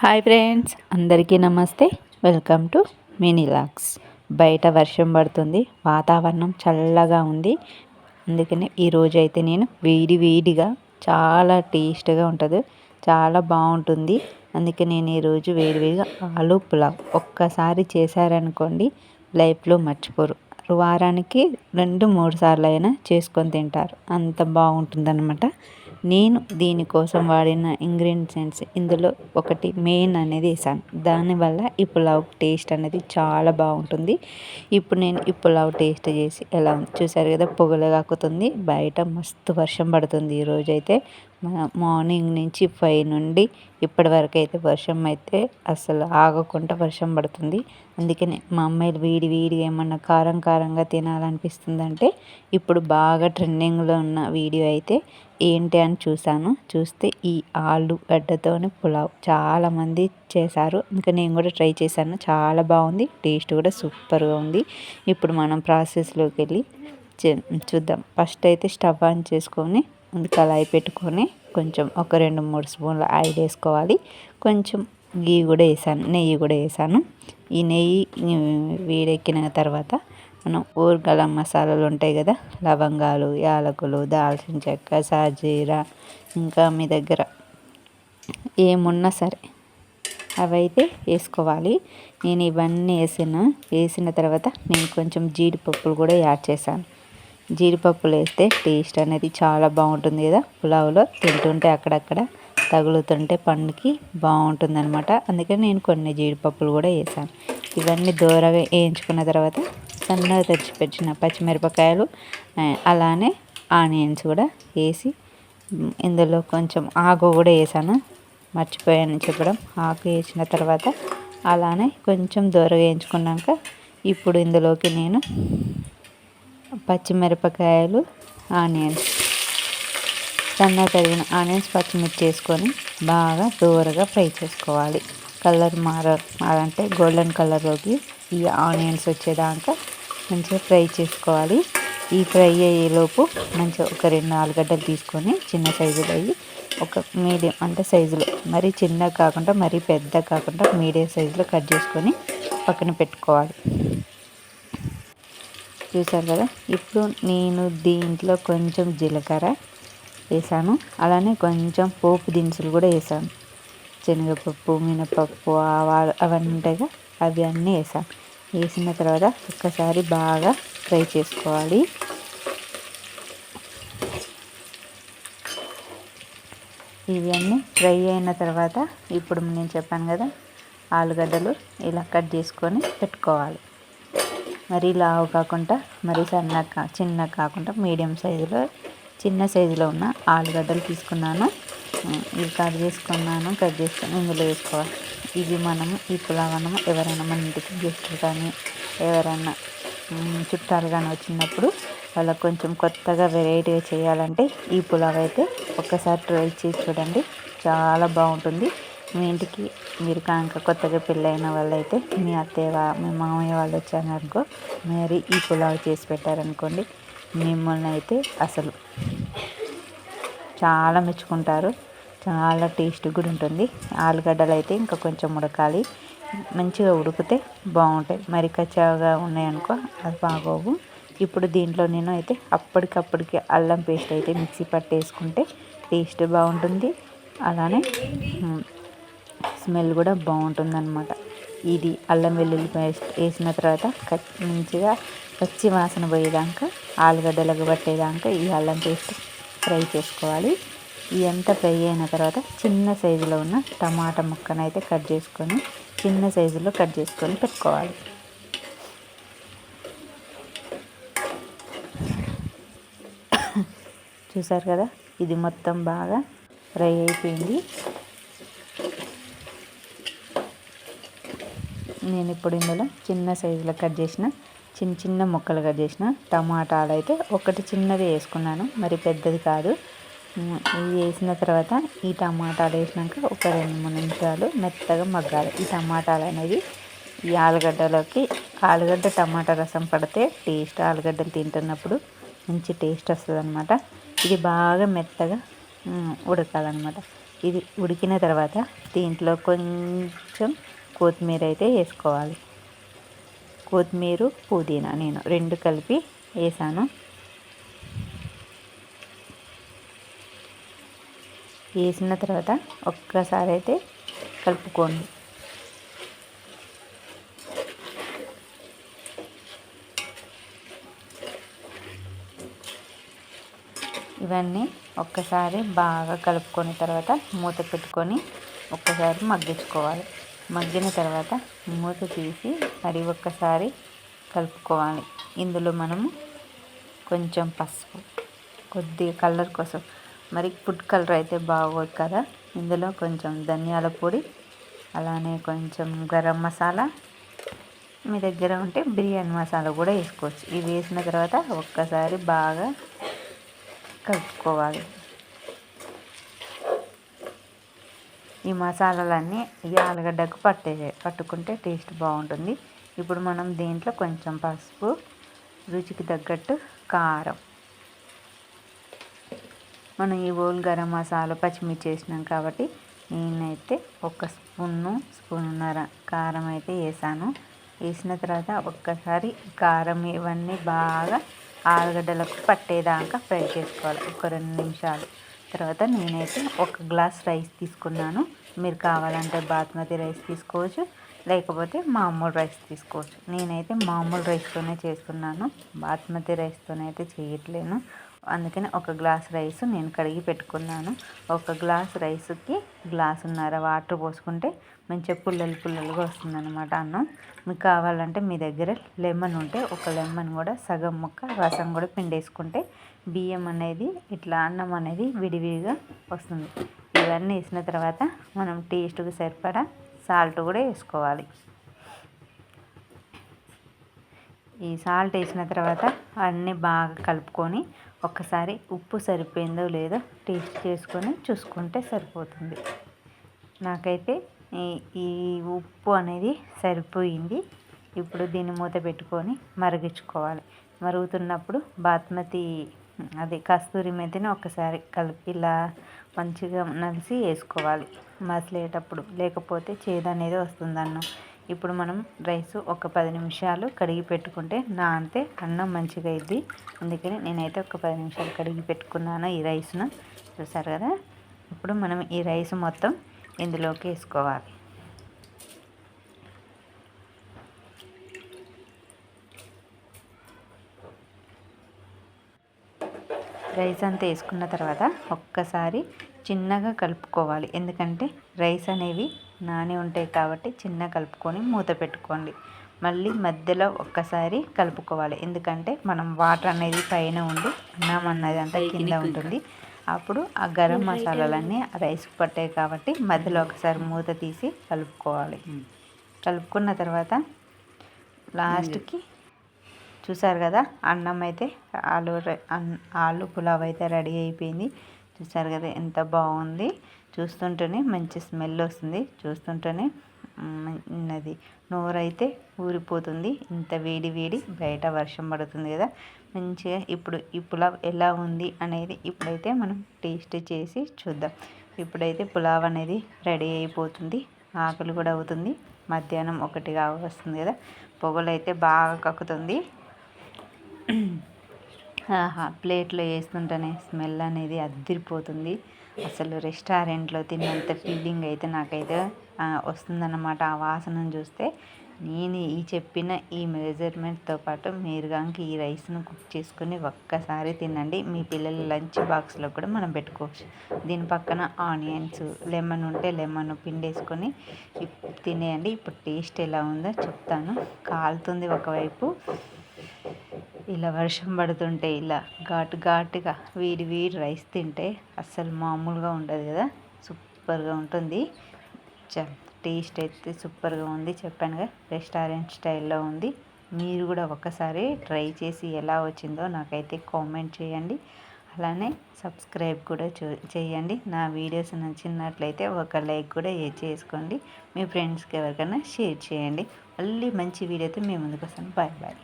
Hi friends అందరికీ నమస్తే. Welcome to మినీలాక్స్. బయట వర్షం పడుతుంది వాతావరణం చల్లగా ఉంది. అందుకనే ఈరోజు అయితే నేను వేడి వేడిగా చాలా టేస్ట్గా ఉంటుంది చాలా బాగుంటుంది. అందుకే నేను ఈరోజు వేడి వేడిగా ఆలు పులావ్ ఒక్కసారి చేశారనుకోండి లైఫ్లో మర్చిపోరు. వారానికి రెండు మూడు సార్లు అయినా చేసుకొని తింటారు. అంత బాగుంటుందన్నమాట. నేను దీనికోసం వాడిన ఇంగ్రీడియంట్స్ ఇందులో ఒకటి మెయిన్ అనేది వేసాను. దానివల్ల ఈ పులావ్ టేస్ట్ అనేది చాలా బాగుంటుంది. ఇప్పుడు నేను ఈ పులావ్ టేస్ట్ చేసి ఎలా ఉంది? చూసారు కదా పొగలు కాకుతుంది బయట మస్తు వర్షం పడుతుంది ఈరోజు అయితే. మార్నింగ్ నుంచి ఫైవ్ నుండి ఇప్పటి వరకు అయితే వర్షం అయితే అసలు ఆగకుండా వర్షం పడుతుంది. అందుకనే మా అమ్మాయిలు వీడి వీడి ఏమన్నా కారం కారంగా తినాలనిపిస్తుందంటే ఇప్పుడు బాగా ట్రెండింగ్లో ఉన్న వీడియో అయితే ఏంటి అని చూశాను. చూస్తే ఈ ఆలుగడ్డతోని పులావ్. చాలామంది చేశారు. ఇంకా నేను కూడా ట్రై చేశాను. చాలా బాగుంది. టేస్ట్ కూడా సూపర్గా ఉంది. ఇప్పుడు మనం ప్రాసెస్లోకి వెళ్ళి చూద్దాం. ఫస్ట్ అయితే స్టవ్ ఆన్ చేసుకొని కళాయి పెట్టుకొని కొంచెం ఒక రెండు మూడు స్పూన్ల ఆయిల్ వేసుకోవాలి. కొంచెం గీ కూడా వేసాను. నెయ్యి కూడా వేసాను. ఈ నెయ్యి వేడెక్కిన తర్వాత మనం ఊరగల మసాలాలు ఉంటాయి కదా లవంగాలు యాలకులు దాల్చిన చెక్క సాజీరా ఇంకా మీ దగ్గర ఏమున్నా సరే అవైతే వేసుకోవాలి. నేను ఇవన్నీ వేసిన వేసిన తర్వాత నేను కొంచెం జీడిపప్పులు కూడా యాడ్ చేశాను. జీడిపప్పులు వేస్తే టేస్ట్ అనేది చాలా బాగుంటుంది కదా పులావ్లో తింటుంటే అక్కడక్కడ తగులుతుంటే పండుకి బాగుంటుంది అనమాట అందుకని నేను కొన్ని జీడిపప్పులు కూడా వేసాను ఇవన్నీ దూరగా వేయించుకున్న తర్వాత సన్నగా తెచ్చిపెట్టిన పచ్చిమిరపకాయలు అలానే ఆనియన్స్ కూడా వేసి ఇందులో కొంచెం ఆకు కూడా వేసాను. మర్చిపోయాను చెప్పడం. ఆకు వేసిన తర్వాత అలానే కొంచెం దూరగా వేయించుకున్నాక ఇప్పుడు ఇందులోకి నేను పచ్చిమిరపకాయలు ఆనియన్స్ సన్నగా తరిగిన ఆనియన్స్ పచ్చిమిర్చి వేసుకొని బాగా దూరగా ఫ్రై చేసుకోవాలి. కలర్ మార అంటే గోల్డెన్ కలర్లోకి ఈ ఆనియన్స్ వచ్చేదాకా మంచిగా ఫ్రై చేసుకోవాలి. ఈ ఫ్రై అయ్యేలోపు మంచిగా ఒక రెండు ఆలుగడ్డలు తీసుకొని చిన్న సైజులో అయ్యి ఒక మీడియం అంటే సైజులో మరీ చిన్నగా కాకుండా మరీ పెద్ద కాకుండా మీడియం సైజులో కట్ చేసుకొని పక్కన పెట్టుకోవాలి. చూసారు కదా? ఇప్పుడు నేను దీంట్లో కొంచెం జీలకర్ర వేసాను. అలానే కొంచెం పోపు దినుసులు కూడా వేసాను. శనగపప్పు మినపప్పు ఆవాలు అవన్నీ ఉంటాయిగా అవి అన్నీ వేసాను. వేసిన తర్వాత ఒక్కసారి బాగా ఫ్రై చేసుకోవాలి. ఇవన్నీ ఫ్రై అయిన తర్వాత ఇప్పుడు నేను చెప్పాను కదా ఆలుగడ్డలు ఇలా కట్ చేసుకొని పెట్టుకోవాలి. మరీ లావు కాకుండా మరీ సన్న చిన్న కాకుండా మీడియం సైజులో చిన్న సైజులో ఉన్న ఆలుగడ్డలు తీసుకున్నాను. ఇవి కట్ చేసుకున్నాను కట్ చేసుకొని ఇందులో వేసుకోవాలి. ఇవి మనము ఈ పులావన్నం ఎవరైనా మన ఇంటికి గెస్టులు కానీ ఎవరైనా చుట్టాలు కానీ వచ్చినప్పుడు వాళ్ళకి కొంచెం కొత్తగా వెరైటీగా చేయాలంటే ఈ పులావ్ అయితే ఒక్కసారి ట్రై చేసి చూడండి. చాలా బాగుంటుంది. మీ ఇంటికి మీరు కనుక కొత్తగా పెళ్ళైన వాళ్ళైతే మీ అత్తయ్య మీ మామయ్య వాళ్ళు వచ్చారనుకో మరి ఈ పులావ్ చేసి పెట్టారనుకోండి మిమ్మల్ని అయితే అసలు చాలా మెచ్చుకుంటారు. చాలా టేస్ట్ కూడా ఉంటుంది. ఆలుగడ్డలు అయితే ఇంకా కొంచెం ఉడకాలి. మంచిగా ఉడికితే బాగుంటాయి. మరి కచ్చాగా ఉన్నాయనుకో అది బాగోవు. ఇప్పుడు దీంట్లో నేను అయితే అప్పటికప్పటికి అల్లం పేస్ట్ అయితే మిక్సీ పట్టేసుకుంటే టేస్ట్ బాగుంటుంది. అలానే స్మెల్ కూడా బాగుంటుందన్నమాట. ఇది అల్లం వెల్లుల్లి పేస్ట్ వేసిన తర్వాత మంచిగా పచ్చి వాసన పోయేదాకా ఆలుగడ్డలకు పట్టేదాకా ఈ అల్లం పేస్ట్ ఫ్రై చేసుకోవాలి. ఇదంతా ఫ్రై అయిన తర్వాత చిన్న సైజులో ఉన్న టమాటా ముక్కను అయితే కట్ చేసుకొని చిన్న సైజులో కట్ చేసుకొని పెట్టుకోవాలి. చూసారు కదా? ఇది మొత్తం బాగా ఫ్రై అయిపోయింది. నేను ఇప్పుడు ఇందులో చిన్న సైజులో కట్ చేసిన చిన్న చిన్న ముక్కలుగా చేసిన టమాటాలు అయితే ఒకటి చిన్నది వేసుకున్నాను మరి పెద్దది కాదు. ఇవి వేసిన తర్వాత ఈ టమాటాలు వేసినాక ఒక రెండు మూడు నిమిషాలు మెత్తగా మగ్గాలి. ఈ టమాటాలు అనేది ఈ ఆలుగడ్డలోకి ఆలుగడ్డ టమాటా రసం పడితే టేస్ట్ ఆలుగడ్డలు తింటున్నప్పుడు మంచి టేస్ట్ వస్తుంది అనమాట ఇది బాగా మెత్తగా ఉడకాలన్నమాట. ఇది ఉడికిన తర్వాత దీంట్లో కొంచెం కొత్తిమీర అయితే వేసుకోవాలి. కొత్తిమీర పుదీనా నేను రెండు కలిపి వేసాను. వేసిన తర్వాత ఒక్కసారి అయితే కలుపుకోండి. ఇవన్నీ ఒక్కసారి బాగా కలుపుకొని తర్వాత మూత పెట్టుకొని ఒక్కసారి మగ్గించుకోవాలి. మగ్గిన తర్వాత మూత తీసి మరి ఒక్కసారి కలుపుకోవాలి. ఇందులో మనము కొంచెం పసుపు కొద్దిగా కలర్ కోసం. మరి ఫుడ్ కలర్ అయితే బాగోదు కదా? ఇందులో కొంచెం ధనియాల పొడి అలానే కొంచెం గరం మసాలా మీ దగ్గర ఉంటే బిర్యానీ మసాలా కూడా వేసుకోవచ్చు. ఇవి వేసిన తర్వాత ఒక్కసారి బాగా కలుపుకోవాలి. ఈ మసాలాలన్నీ ఈ ఆలుగడ్డకు పట్టే పట్టుకుంటే టేస్ట్ బాగుంటుంది. ఇప్పుడు మనం దీంట్లో కొంచెం పసుపు రుచికి తగ్గట్టు కారం. మనం ఈ ఓల్ గరం మసాలా పచ్చిమిర్చి వేసినాం కాబట్టి నేనైతే ఒక స్పూన్ను స్పూన్నర కారం అయితే వేసాను. వేసిన తర్వాత ఒక్కసారి కారం ఇవన్నీ బాగా ఆలుగడ్డలకు పట్టేదాకా ఫ్రై చేసుకోవాలి. ఒక రెండు నిమిషాలు. తర్వాత నేనైతే ఒక గ్లాస్ రైస్ తీసుకున్నాను. మీరు కావాలంటే బాస్మతి రైస్ తీసుకోవచ్చు లేకపోతే మామూలు రైస్ తీసుకోవచ్చు. నేనైతే మామూలు రైస్తోనే చేస్తున్నాను. బాస్మతి రైస్తోనైతే చేయట్లేను. అందుకని ఒక గ్లాస్ రైస్ నేను కడిగి పెట్టుకున్నాను. ఒక గ్లాస్ రైస్కి గ్లాసున్నర వాటర్ పోసుకుంటే మంచిగా పుల్లలు పుల్లలుగా వస్తుందన్నమాట అన్నం. మీకు కావాలంటే మీ దగ్గర లెమన్ ఉంటే ఒక లెమన్ కూడా సగం ముక్క రసం కూడా పిండేసుకుంటే బియ్యం అనేది ఇట్లా అన్నం అనేది విడివిడిగా వస్తుంది. ఇవన్నీ వేసిన తర్వాత మనం టేస్ట్కి సరిపడా సాల్ట్ కూడా వేసుకోవాలి. ఈ సాల్ట్ వేసిన తర్వాత అన్నీ బాగా కలుపుకొని ఒక్కసారి ఉప్పు సరిపోయిందో లేదో టేస్ట్ చేసుకొని చూసుకుంటే సరిపోతుంది. నాకైతే ఈ ఉప్పు అనేది సరిపోయింది. ఇప్పుడు దీన్ని మూత పెట్టుకొని మరిగించుకోవాలి. మరుగుతున్నప్పుడు బాస్మతి అది కస్తూరి మెతిని ఒకసారి కలిపి ఇలా మంచిగా నలిసి వేసుకోవాలి. మసిలేటప్పుడు లేకపోతే చేదు అనేది వస్తుంది ఇప్పుడు మనం రైస్ ఒక పది నిమిషాలు కడిగి పెట్టుకుంటే నా అంతే అన్నం మంచిగా అయింది అందుకని నేనైతే ఒక పది నిమిషాలు కడిగి పెట్టుకున్నాను ఈ రైస్ను. చూసారు కదా? ఇప్పుడు మనం ఈ రైస్ మొత్తం ఇందులోకి వేసుకోవాలి. రైస్ అంతా వేసుకున్న తర్వాత ఒక్కసారి చిన్నగా కలుపుకోవాలి. ఎందుకంటే రైస్ అనేవి నాని ఉంటాయి కాబట్టి చిన్న కలుపుకొని మూత పెట్టుకోండి. మళ్ళీ మధ్యలో ఒక్కసారి కలుపుకోవాలి. ఎందుకంటే మనం వాటర్ అనేది పైన ఉండి అన్నం అన్నది అంతా కింద ఉంటుంది. అప్పుడు ఆ గరం మసాలాలన్నీ రైస్కి పట్టాయి కాబట్టి మధ్యలో ఒకసారి మూత తీసి కలుపుకోవాలి. కలుపుకున్న తర్వాత లాస్ట్కి చూసారు కదా అన్నం అయితే ఆలు ఆలు పులావ్ అయితే రెడీ అయిపోయింది. చూసారు కదా ఎంత బాగుంది. చూస్తుంటేనే మంచి స్మెల్ వస్తుంది. చూస్తుంటేనే అది నోరైతే ఊరిపోతుంది. ఇంత వేడి వేడి బయట వర్షం పడుతుంది కదా. మంచిగా ఇప్పుడు ఈ పులావ్ ఎలా ఉంది అనేది ఇప్పుడైతే మనం టేస్ట్ చేసి చూద్దాం. ఇప్పుడైతే పులావ్ అనేది రెడీ అయిపోతుంది. ఆకలి కూడా అవుతుంది. మధ్యాహ్నం ఒకటిగా వస్తుంది కదా. పొగలు అయితే బాగా కక్కుతుంది. ప్లేట్లో వేస్తుంటేనే స్మెల్ అనేది అద్దరిపోతుంది అసలు రెస్టారెంట్లో తిన్నంత ఫీలింగ్ అయితే నాకైతే వస్తుందన్నమాట. ఆ వాసనను చూస్తే నేను ఈ చెప్పిన ఈ మెజర్మెంట్తో పాటు మీరు కనుక ఈ రైస్ను కుక్ చేసుకుని ఒక్కసారి తినండి. మీ పిల్లల లంచ్ బాక్స్లో కూడా మనం పెట్టుకోవచ్చు. దీని పక్కన ఆనియన్స్ లెమన్ ఉంటే లెమన్ పిండేసుకొని తినేయండి. ఇప్పుడు టేస్ట్ ఎలా ఉందో చెప్తాను. కాలుతుంది ఒకవైపు. ఇలా వర్షం పడుతుంటే ఇలా ఘాటు ఘాటుగా వేడి వేడి రైస్ తింటే అస్సలు మామూలుగా ఉండదు కదా. సూపర్గా ఉంటుంది. చ టేస్ట్ అయితే సూపర్గా ఉంది. చెప్పానుగా రెస్టారెంట్ స్టైల్లో ఉంది. మీరు కూడా ఒకసారి ట్రై చేసి ఎలా వచ్చిందో నాకైతే కామెంట్ చేయండి. అలానే సబ్స్క్రైబ్ కూడా చేయండి. నా వీడియోస్ నచ్చినట్లయితే ఒక లైక్ కూడా చేసుకోండి. మీ ఫ్రెండ్స్కి ఎవరికైనా షేర్ చేయండి. మళ్ళీ మంచి వీడియోతో మేము ముందుకు వస్తాను. Bye bye.